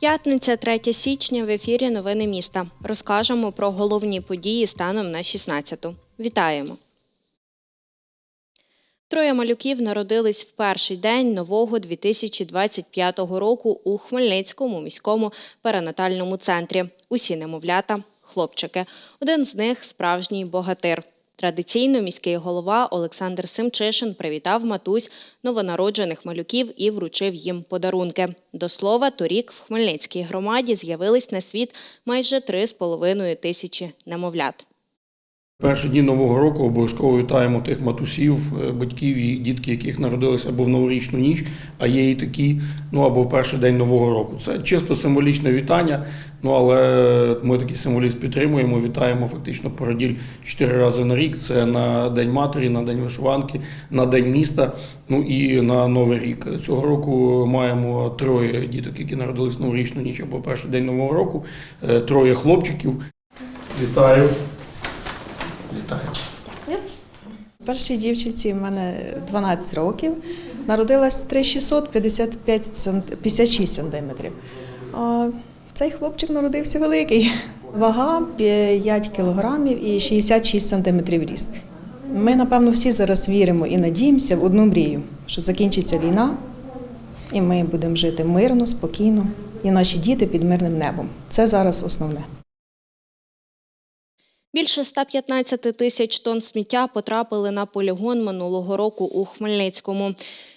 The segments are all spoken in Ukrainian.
П'ятниця, 3 січня. В ефірі Новини міста. Розкажемо про головні події станом на 16-ту. Вітаємо! Троє малюків народились в перший день нового 2025 року у Хмельницькому міському перинатальному центрі. Усі немовлята – хлопчики. Один з них – справжній богатир. Традиційно міський голова Олександр Семчишин привітав матусь новонароджених малюків і вручив їм подарунки. До слова, торік в Хмельницькій громаді з'явились на світ майже 3,5 тисячі немовлят. Перші дні нового року обов'язково вітаємо тих матусів, е, батьків і дітки, яких народилися або в новорічну ніч, а є і такі, ну або в перший день нового року. Це чисто символічне вітання. Ну але ми такий символізм підтримуємо. Вітаємо фактично породіль чотири рази на рік. Це на День матері, на День вишиванки, на День міста. Ну і на Новий рік. Цього року маємо троє діток, які народились в новорічну ніч або перший день нового року. Е, Троє хлопчиків. Вітаю. Вітаю. Першій дівчинці в мене 12 років. Народилась 3655 сант- 56 сантиметрів. А цей хлопчик народився великий. Вага 5 кілограмів і 66 сантиметрів ріст. Ми, напевно, всі зараз віримо і надіємося в одну мрію, що закінчиться війна, і ми будемо жити мирно, спокійно, і наші діти під мирним небом. Це зараз основне. Більше 115 тисяч тонн сміття потрапили на полігон минулого року у Хмельницькому.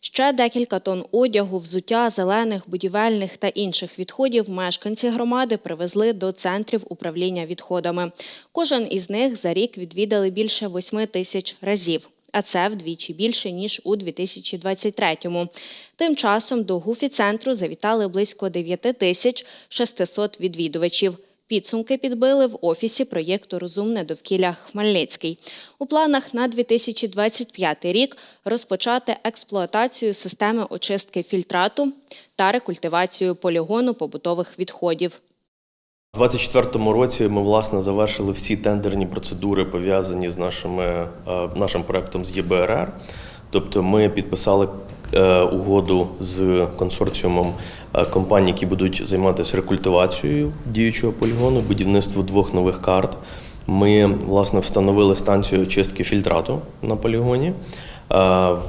Ще декілька тонн одягу, взуття, зелених, будівельних та інших відходів мешканці громади привезли до центрів управління відходами. Кожен із них за рік відвідали більше 8 тисяч разів. А це вдвічі більше ніж у 2023-му. Тим часом до гуфі-центру завітали близько 9 тисяч 600 відвідувачів. Підсумки підбили в офісі проєкту Розумне довкілля Хмельницький. У планах на 2025 рік розпочати експлуатацію системи очистки фільтрату та рекультивацію полігону побутових відходів. У 2024 році ми власне завершили всі тендерні процедури пов'язані з нашими, е, нашим проектом з ЄБРР. Тобто ми підписали угоду з консорціумом е, компаній, які будуть займатися рекультивацією діючого полігону, будівництво двох нових карт. Ми власне встановили станцію очистки фільтрату на полігоні. Е,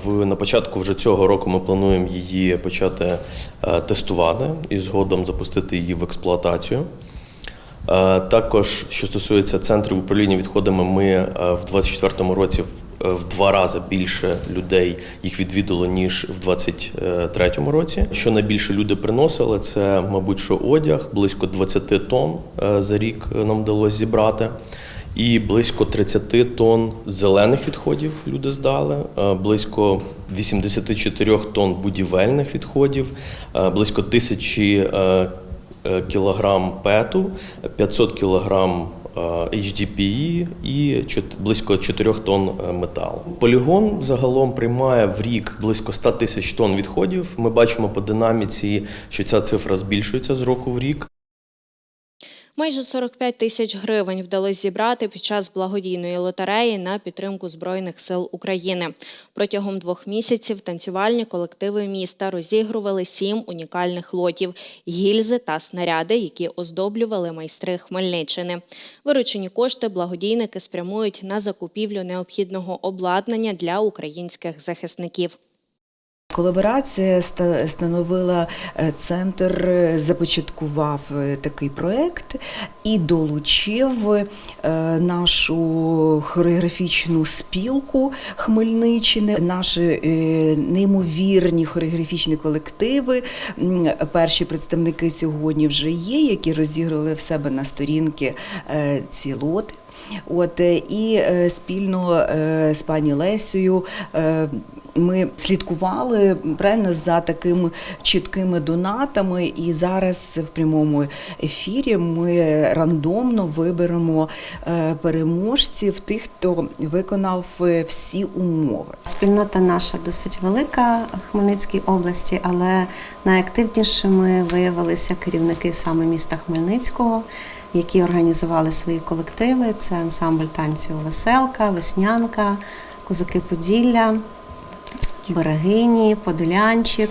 В на початку вже цього року ми плануємо її почати е, тестувати і згодом запустити її в експлуатацію. Е, Також, що стосується центрів управління відходами, ми е, в 2024 році в- два рази більше людей їх відвідало, ніж в 2023 році. Що найбільше люди приносили, це, мабуть, що одяг, близько 20 тонн е, за рік е, нам вдалося зібрати. І близько 30 тонн зелених відходів люди здали, е, близько 84 тонн будівельних відходів, близько тисячі кілограм пету, 500 кілограм HDPE і близько 4 тонн е, металу. Полігон загалом приймає в рік близько 100 тисяч тонн відходів. Ми бачимо по динаміці, що ця цифра збільшується з року в рік. Майже 45 тисяч гривень вдалося зібрати під час благодійної лотереї на підтримку Збройних сил України. Протягом двох місяців танцювальні колективи міста розігрували сім унікальних лотів, гільзи та снаряди, які оздоблювали майстри Хмельниччини. Виручені кошти благодійники спрямують на закупівлю необхідного обладнання для українських захисників. Колаборація ста- становила е, центр, е, започаткував е, такий проект і долучив нашу хореографічну спілку Хмельниччини, наші неймовірні хореографічні колективи. Перші представники сьогодні вже є, які розіграли в себе на сторінки ці лоти. От е, і е, спільно е, з пані Лесею. е, Ми слідкували правильно за такими чіткими донатами, і зараз в прямому ефірі ми рандомно виберемо переможців, тих, хто виконав всі умови. Спільнота наша досить велика в Хмельницькій області, але найактивнішими виявилися керівники саме міста Хмельницького, які організували свої колективи. Це ансамбль танцю Веселка, Веснянка, Козаки Поділля, Берегині, Подолянчик.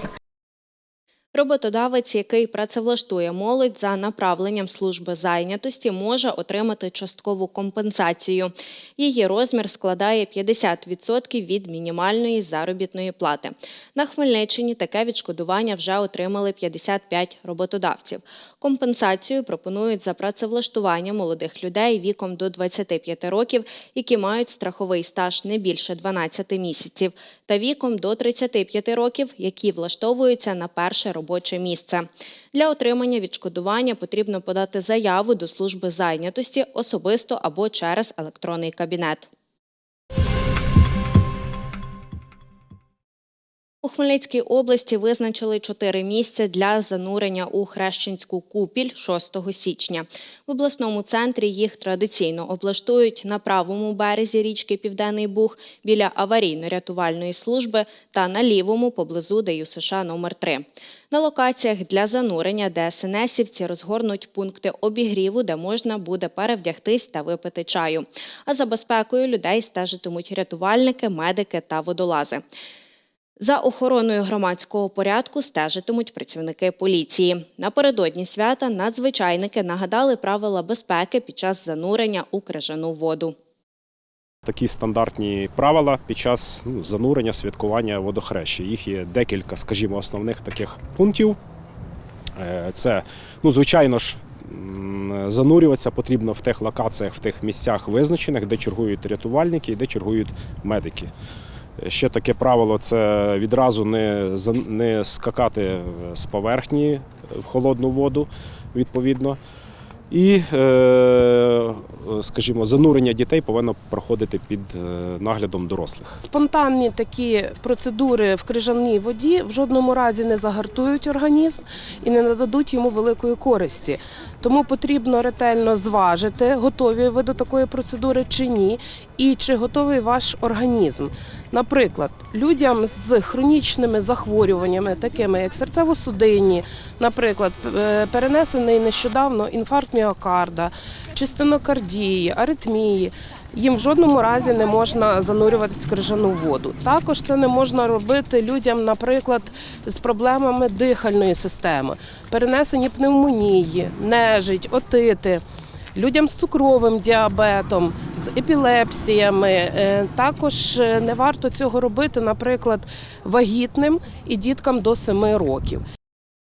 Роботодавець, який працевлаштує молодь за направленням служби зайнятості, може отримати часткову компенсацію. Її розмір складає 50% від мінімальної заробітної плати. На Хмельниччині таке відшкодування вже отримали 55 роботодавців. Компенсацію пропонують за працевлаштування молодих людей віком до 25 років, які мають страховий стаж не більше 12 місяців, та віком до 35 років, які влаштовуються на перше робоче місце. Для отримання відшкодування потрібно подати заяву до служби зайнятості особисто або через електронний кабінет. У Хмельницькій області визначили чотири місця для занурення у Хрещенську купіль 6 січня. В обласному центрі їх традиційно облаштують на правому березі річки Південний Буг біля аварійно-рятувальної служби та на лівому поблизу ДЮСШ номер 3 На локаціях для занурення ДСНСівці розгорнуть пункти обігріву, де можна буде перевдягтись та випити чаю. А за безпекою людей стежитимуть рятувальники, медики та водолази. За охороною громадського порядку стежитимуть працівники поліції. Напередодні свята надзвичайники нагадали правила безпеки під час занурення у крижану воду. Такі стандартні правила під час ну, занурення, святкування водохреща. Їх є декілька, скажімо, основних таких пунктів. Е, Це, ну, звичайно ж, занурюватися потрібно в тих локаціях, в тих місцях визначених, де чергують рятувальники і де чергують медики. Ще таке правило це відразу не, не скакати з поверхні в холодну воду, відповідно. І, е, скажімо, занурення дітей повинно проходити під е, наглядом дорослих. Спонтанні такі процедури в крижаній воді в жодному разі не загартують організм і не нададуть йому великої користі. Тому потрібно ретельно зважити, готові ви до такої процедури чи ні, і чи готовий ваш організм. Наприклад, людям з хронічними захворюваннями, такими як серцево-судинні, наприклад, е, перенесений нещодавно інфаркт міокарда, чи стенокардії, аритмії. Їм в жодному разі не можна занурюватися в крижану воду. Також це не можна робити людям, наприклад, з проблемами дихальної системи, перенесені пневмонії, нежить, отити. Людям з цукровим діабетом, з епілепсіями. Е, Також е, не варто цього робити, наприклад, вагітним і діткам до 7 років.